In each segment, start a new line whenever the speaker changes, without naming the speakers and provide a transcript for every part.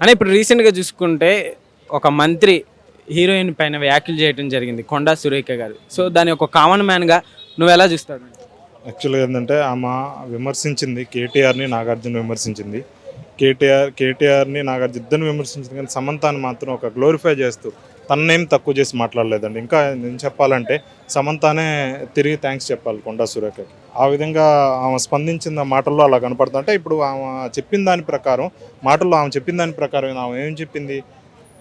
అని ఇప్పుడు రీసెంట్గా చూసుకుంటే ఒక మంత్రి హీరోయిన్ పైన వ్యాఖ్యలు చేయడం జరిగింది కొండా సురేఖ గారు. సో దాని ఒక కామన్ మ్యాన్గా నువ్వు ఎలా చూస్తాడు
యాక్చువల్గా ఏంటంటే ఆమె విమర్శించింది కేటీఆర్ని నాగార్జున విమర్శించింది. కేటీఆర్ కేటీఆర్ని నాగార్జున ఇద్దరిని విమర్శించింది కానీ సమంతాన్ని మాత్రం ఒక గ్లోరిఫై చేస్తూ తన్నేం తక్కువ చేసి మాట్లాడలేదండి. ఇంకా నేను చెప్పాలంటే సమంతానే తిరిగి థ్యాంక్స్ చెప్పాలి కొండా సురేఖకి. ఆ విధంగా ఆమె స్పందించిన మాటల్లో అలా కనపడుతుంది. అంటే ఇప్పుడు ఆమె చెప్పిన దాని ప్రకారం మాటల్లో ఆమె చెప్పిన దాని ప్రకారం ఆమె ఏం చెప్పింది?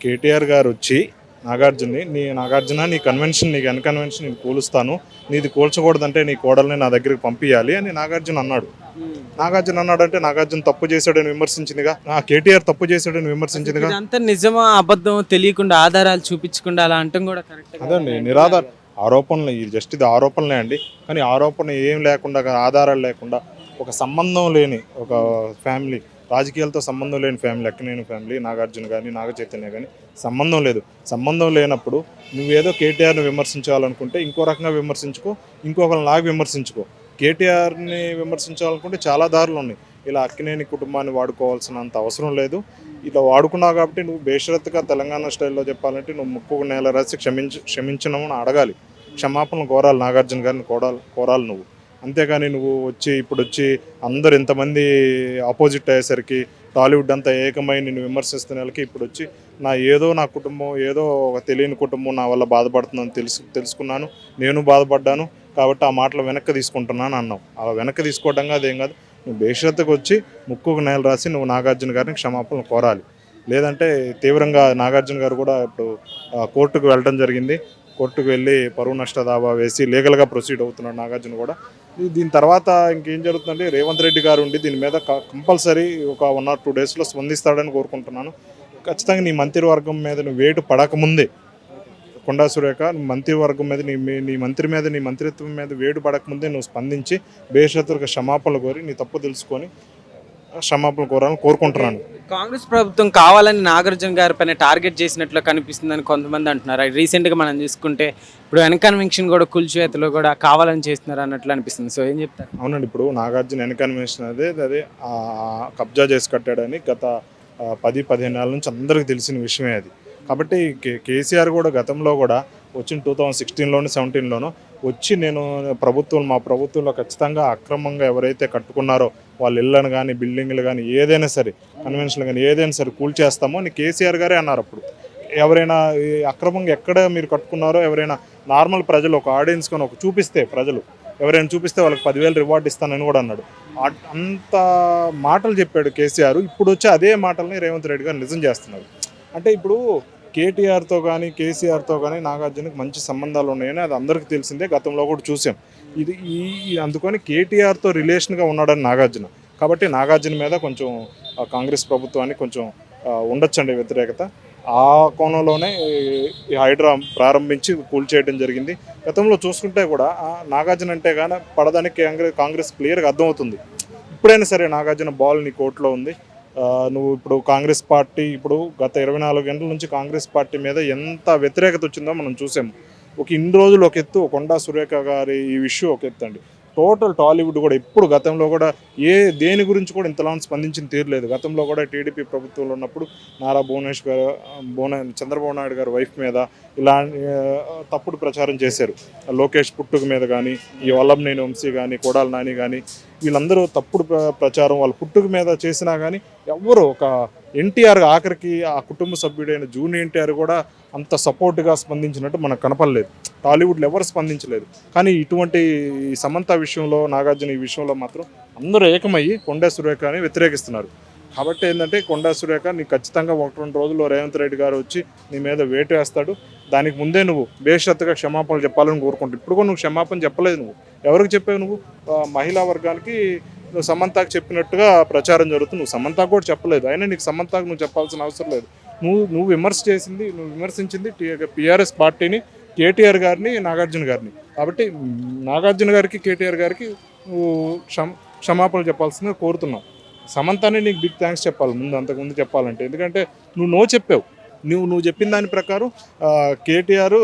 కేటీఆర్ గారు వచ్చి నాగార్జున్ని నీ నాగార్జున నీ కన్వెన్షన్ నీకు అన్కన్వెన్షన్ నేను కూలుస్తాను. నీది కూల్చకూడదంటే నీ కోడల్ని నా దగ్గరికి పంపించాలి అని నాగార్జున అన్నాడు. నాగార్జున అన్నాడంటే నాగార్జున తప్పు చేశాడని విమర్శించిందిగా. ఆ కేటీఆర్ తప్పు చేశాడని విమర్శించిందిగా.
ఇదంతా నిజమా అబద్ధం తెలియకుండా ఆధారాలు చూపించకుండా అలా అంటాం కూడా కరెక్ట్
అదండి నిరాధార ఆరోపణలు ఇది జస్ట్ ఇది ఆరోపణలే అండి. కానీ ఆరోపణ ఏం లేకుండా ఆధారాలు లేకుండా ఒక సంబంధం లేని ఒక ఫ్యామిలీ రాజకీయాలతో సంబంధం లేని ఫ్యామిలీ ఎక్కనేని ఫ్యామిలీ నాగార్జున కానీ నాగ చైతన్య కానీ సంబంధం లేదు. సంబంధం లేనప్పుడు నువ్వేదో కేటీఆర్ని విమర్శించాలనుకుంటే ఇంకో రకంగా విమర్శించుకో ఇంకొకరిని లాగా విమర్శించుకో. కేటీఆర్ని విమర్శించాలనుకుంటే చాలా దారులు ఉన్నాయి. ఇలా అక్కినేని కుటుంబాన్ని వాడుకోవాల్సినంత అవసరం లేదు. ఇలా వాడుకున్నావు కాబట్టి నువ్వు బేషరత్గా తెలంగాణ స్టైల్లో చెప్పాలంటే నువ్వు ముక్కు నేల రాసి క్షమించ క్షమించనమని అడగాలి. క్షమాపణలు కోరాలి నాగార్జున గారిని కోరాలి కోరాలి నువ్వు. అంతేగాని నువ్వు వచ్చి ఇప్పుడు వచ్చి అందరు ఇంతమంది ఆపోజిట్ అయ్యేసరికి టాలీవుడ్ అంతా ఏకమై నిన్ను విమర్శిస్తున్న వాళ్ళకి ఇప్పుడు వచ్చి నా ఏదో నా కుటుంబం ఏదో ఒక తెలియని కుటుంబం నా వల్ల బాధపడుతుందని తెలుసు తెలుసుకున్నాను. నేను బాధపడ్డాను. కాబట్టి ఆ మాటలు వెనక్కి తీసుకుంటున్నాను అన్నావు. అలా వెనక్కి తీసుకోవడంగా అదేం కాదు. నువ్వు బేషరత్తుకు వచ్చి ముక్కుకు నేల రాసి నువ్వు నాగార్జున గారిని క్షమాపణలు కోరాలి. లేదంటే తీవ్రంగా నాగార్జున గారు కూడా ఇప్పుడు కోర్టుకు వెళ్ళడం జరిగింది. కోర్టుకు వెళ్ళి పరువు నష్ట దావా వేసి లీగల్గా ప్రొసీడ్ అవుతున్నాడు నాగార్జున కూడా. దీని తర్వాత ఇంకేం జరుగుతుందంటే రేవంత్ రెడ్డి గారు ఉండి దీని మీద కంపల్సరీ ఒక వన్ ఆర్ టూ డేస్లో స్పందిస్తాడని కోరుకుంటున్నాను. ఖచ్చితంగా నీ మంత్రివర్గం మీద నువ్వు వేటు పడకముందే కొండా సురేఖ మంత్రివర్గం మీద నీ మీ- నీ మంత్రి మీద నీ మంత్రిత్వం మీద వేడు పడకముందే నువ్వు స్పందించి బేషరతులకు క్షమాపణలు కోరి నీ తప్పు తెలుసుకొని క్షమాపణలు కోరాలని కోరుకుంటున్నాను.
కాంగ్రెస్ ప్రభుత్వం కావాలని నాగార్జున గారి పైన టార్గెట్ చేసినట్లు కనిపిస్తుందని కొంతమంది అంటున్నారు. రీసెంట్గా మనం చూసుకుంటే ఇప్పుడు ఎన్కన్వెన్షన్ కూడా కూల్చివేతలో కూడా కావాలని చేస్తున్నారు అన్నట్లు అనిపిస్తుంది. సో ఏం చెప్తారు?
అవునండి ఇప్పుడు నాగార్జున ఎన్కన్వెన్షన్ అదే అదే కబ్జా చేసి కట్టాడని గత పది పదిహేను నెలల నుంచి అందరికీ తెలిసిన విషయమే అది. కాబట్టి కే- కేసీఆర్ కూడా గతంలో కూడా వచ్చిన టూ థౌజండ్ సిక్స్టీన్లోను సెవెంటీన్లోనూ వచ్చి నేను ప్రభుత్వం మా ప్రభుత్వంలో ఖచ్చితంగా అక్రమంగా ఎవరైతే కట్టుకున్నారో వాళ్ళ ఇళ్ళను కానీ బిల్డింగ్లు కానీ ఏదైనా సరే కన్వెన్షన్లు కానీ ఏదైనా సరే కూల్చేస్తామో అని కేసీఆర్ గారే అన్నారు అప్పుడు. ఎవరైనా అక్రమంగా ఎక్కడ మీరు కట్టుకున్నారో ఎవరైనా నార్మల్ ప్రజలు ఒక ఆడియన్స్ కానీ ఒక చూపిస్తే ప్రజలు ఎవరైనా చూపిస్తే వాళ్ళకి పదివేలు రివార్డ్ ఇస్తానని కూడా అన్నాడు. అంత మాటలు చెప్పాడు కేసీఆర్. ఇప్పుడు వచ్చి అదే మాటల్ని రేవంత్ రెడ్డి గారు నిజం చేస్తున్నారు. అంటే ఇప్పుడు కేటీఆర్తో కానీ కేసీఆర్తో కానీ నాగార్జునకి మంచి సంబంధాలు ఉన్నాయని అది అందరికీ తెలిసిందే. గతంలో కూడా చూసాం. ఇది ఈ అందుకని కేటీఆర్తో రిలేషన్గా ఉన్నాడని నాగార్జున. కాబట్టి నాగార్జున మీద కొంచెం కాంగ్రెస్ ప్రభుత్వానికి కొంచెం ఉండొచ్చండి వ్యతిరేకత. ఆ కోణంలోనే ఈ- హైడ్రా ప్రారంభించి కూల్చేయడం జరిగింది. గతంలో చూసుకుంటే కూడా నాగార్జున అంటే కానీ పడదానికి కాంగ్రెస్ కాంగ్రెస్ క్లియర్గా అర్థమవుతుంది. ఇప్పుడైనా సరే నాగార్జున బాల్ నీ కోర్టులో ఉంది. నువ్వు ఇప్పుడు కాంగ్రెస్ పార్టీ ఇప్పుడు గత ఇరవై నాలుగు గంటల నుంచి కాంగ్రెస్ పార్టీ మీద ఎంత వ్యతిరేకత వచ్చిందో మనం చూసాము. ఒక ఇన్ని రోజులు ఒక ఎత్తు కొండా సురేఖ గారి ఈ విషయం ఒక ఎత్తు అండి. టోటల్ టాలీవుడ్ కూడా ఇప్పుడు గతంలో కూడా ఏ దేని గురించి కూడా ఇంతలా స్పందించిన తీరలేదు గతంలో కూడా టీడీపీ ప్రభుత్వంలో ఉన్నప్పుడు నారా భువనేష్ గారు భువన చంద్రబాబు నాయుడు గారి వైఫ్ మీద ఇలా తప్పుడు ప్రచారం చేశారు. లోకేష్ పుట్టుక మీద కానీ ఈ వల్లంనేని వంశీ కానీ కోడాల నాని కానీ వీళ్ళందరూ తప్పుడు ప్ర- ప్రచారం వాళ్ళ పుట్టుక మీద చేసినా కానీ ఎవరు ఒక ఎన్టీఆర్ ఆఖరికి ఆ కుటుంబ సభ్యుడైన జూన్ ఎన్టీఆర్ కూడా అంత సపోర్ట్గా స్పందించినట్టు మనకు కనపడలేదు. టాలీవుడ్లో ఎవరు స్పందించలేదు. కానీ ఇటువంటి సమంత విషయంలో నాగార్జున ఈ విషయంలో మాత్రం అందరూ ఏకమయ్యి కొండా సురేఖని వ్యతిరేకిస్తున్నారు. కాబట్టి ఏంటంటే కొండా సురేఖ నీకు ఖచ్చితంగా ఒకటి రెండు రోజుల్లో రేవంత్ రెడ్డి గారు వచ్చి నీ మీద వేటు వేస్తాడు. దానికి ముందే నువ్వు బేషత్తుగా క్షమాపణలు చెప్పాలని కోరుకుంటావు ఇప్పుడు కూడా నువ్వు క్షమాపణ చెప్పలేదు నువ్వు. ఎవరికి చెప్పావు నువ్వు? మహిళా వర్గానికి నువ్వు సమంతాకు చెప్పినట్టుగా ప్రచారం జరుగుతుంది. నువ్వు సమంతాకు కూడా చెప్పలేదు. అయినా నీకు సమంతాకు నువ్వు చెప్పాల్సిన అవసరం లేదు. నువ్వు నువ్వు విమర్శ చేసింది నువ్వు విమర్శించింది టీఆర్ఎస్ పార్టీని కేటీఆర్ గారిని నాగార్జున గారిని. కాబట్టి నాగార్జున గారికి కేటీఆర్ గారికి నువ్వు క్షమ క్షమాపణలు చెప్పాల్సిందిగా కోరుతున్నావు. సమంతానే నీకు బిగ్ థ్యాంక్స్ చెప్పాలి. ముందు అంతకుముందు చెప్పాలంటే. ఎందుకంటే నువ్వు నో చెప్పావు. నువ్వు నువ్వు చెప్పిన దాని ప్రకారం కేటీఆర్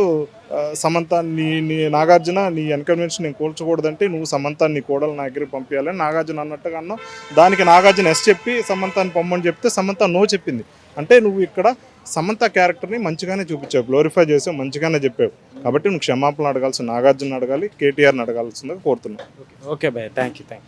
సమంత నీ నీ నాగార్జున నీ ఎన్కన్వెన్షన్ నేను కూల్చకూడదంటే నువ్వు సమంత నీ కోడలు నా దగ్గరికి పంపించాలని నాగార్జున అన్నట్టుగా అన్నా దానికి నాగార్జున ఎస్ చెప్పి సమంతాన్ని పంపని చెప్తే సమంత నో చెప్పింది. అంటే నువ్వు ఇక్కడ సమంత క్యారెక్టర్ని మంచిగానే చూపించావు గ్లోరిఫై చేసావు మంచిగానే చెప్పావు. కాబట్టి నువ్వు క్షమాపణ అడగాల్సి నాగార్జున అడగాలి కేటీఆర్ని అడగాల్సిందిగా కోరుతున్నావు
okay bye thank you thank you